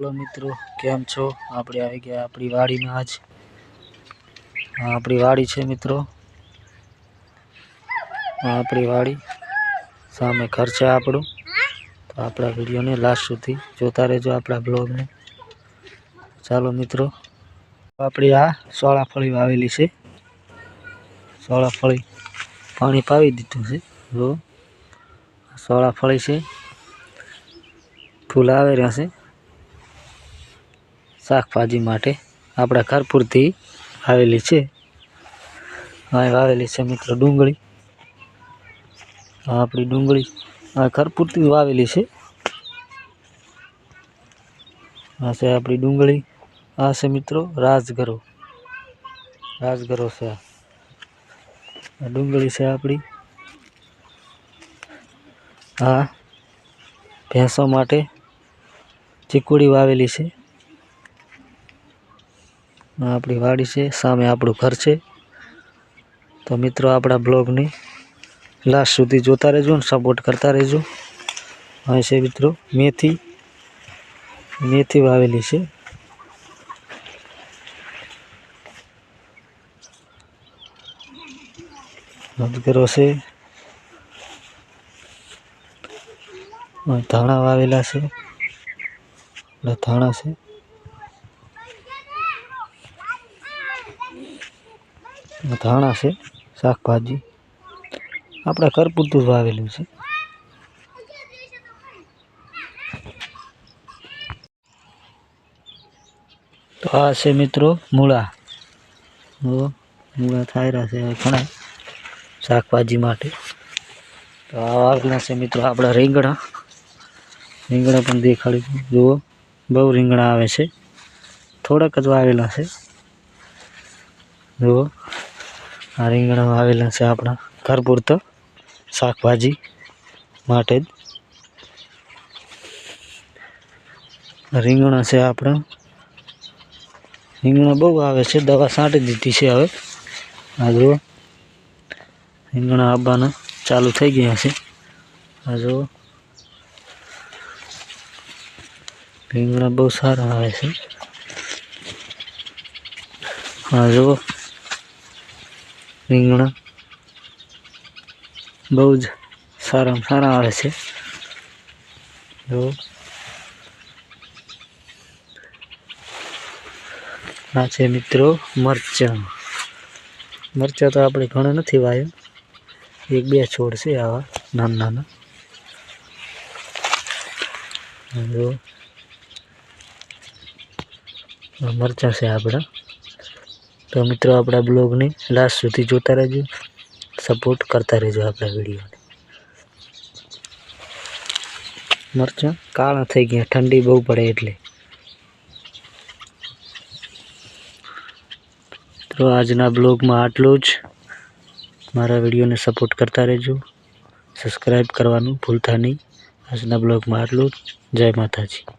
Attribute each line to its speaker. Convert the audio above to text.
Speaker 1: Hello મિત્રો, કેમ છો? આપણે આવી ગયા આપણી વાડીમાં આજ. આપણી વાડી છે મિત્રો. આપણી વાડી. સામે ઘર છે આપણું. તો આપણા વિડીયોને લાસ્ટ સુધી જોતા રહેજો આપણા બ્લોગને ચાલો મિત્રો, આપણી આ સોળાફળી વાવેલી છે. સોળાફળી પાણી પાવી દીધું છે. જો સોળાફળી છે. ફૂલ આવી રહ્યા છે. શાકભાજી માટે આપણા ઘર પૂરતી આવેલી છે. અહીં વાવેલી છે મિત્રો ડુંગળી. આપણી ડુંગળી આ ઘર પૂરતી વાવેલી છે. આ છે આપણી ડુંગળી. આ છે મિત્રો રાજગરો રાજગરો છે આ ડુંગળી છે આપણી. આ ભેંસો માટે ચીકુડી વાવેલી છે. આપણી વાડી છે, સામે આપણું ઘર છે. તો મિત્રો, આપણા બ્લોગને લાસ્ટ સુધી જોતા રહેજો અને સપોર્ટ કરતા રહેજો. અહીં છે મિત્રો, મેથી મેથી વાવેલી છે. અજગરો છે. ધાણા વાવેલા છે. ધાણા છે. ધાણા છે, શાકભાજી. આપણે ઘર પૂરતું જ વાવેલું છે. તો આ છે મિત્રો મૂળા. મૂળા થાયરા છે ઘણા શાકભાજી માટે. તો આ વાવેલા છે મિત્રો આપણા રીંગણા. રીંગણા પણ દેખાડી જુઓ, બહુ રીંગણા આવે છે. થોડાક જ વાવેલા છે. જુઓ. આ રીંગણા વાવેલા છે આપણા ઘર પૂરતો શાકભાજી માટે જ. રીંગણા છે આપણા. રીંગણા બહુ આવે છે, દવા છાંટી દીધી છે હવે. આ જુઓ. રીંગણા આવવાના ચાલુ થઈ ગયા છે. આ જુઓ. રીંગણા બહુ સારા આવે છે. હા જુઓ. રીંગણા. બહુ જ સારામાં સારા આવે છે. જુઓ આ છે મિત્રો મરચાં. મરચાં તો આપણે ઘણા નથી વાયો. એક બે છોડ છે આવા નાના નાના. જો. મરચાં છે આપણા. તો મિત્રો આપણા બ્લોગને લાસ્ટ સુધી જોતા રહેજો. સપોર્ટ કરતા રહેજો આપણા વિડીયોને. મરચાં કાળા થઈ ગયા, ઠંડી બહુ પડે એટલે. તો આજના બ્લોગમાં આટલું જ. મારા વિડીયોને સપોર્ટ કરતા રહેજો. સબસ્ક્રાઈબ કરવાનું ભૂલતા નહીં. આજના બ્લોગમાં આટલું જ. જય માતાજી.